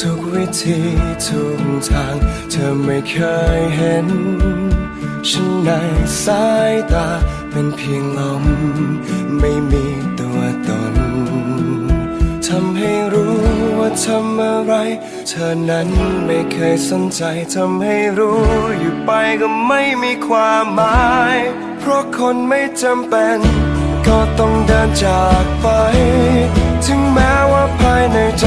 ทุกวิธีทุกทาง เธอไม่เคยเห็น ฉันในสายตาเป็นเพียงลม ไม่มีตัวตนทำให้รู้ว่าทำอะไร เธอนั้นไม่เคยสนใจทำให้รู้อยู่ไปก็ไม่มีความหมาย เพราะคนไม่จำเป็น ก็ต้องเดินจากไป ถึงแม้ว่าภายในใจ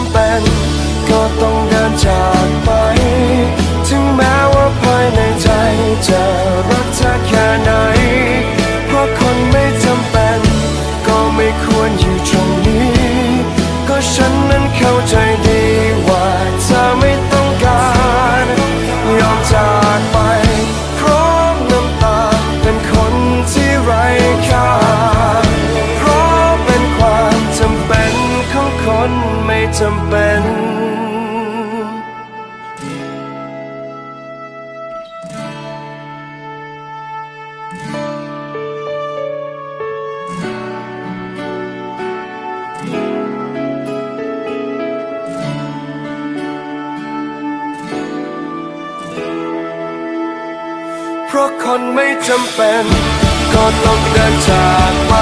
เข้าใจดีว่าเธอไม่ต้องการยอมจากไป พร้อมน้ำตาเป็นคนที่ไร้ค่าเพราะเป็นความจำเป็นของคนไม่จำเป็น เพราะคนไม่จำเป็น ก็ต้องเดินจากไป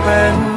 open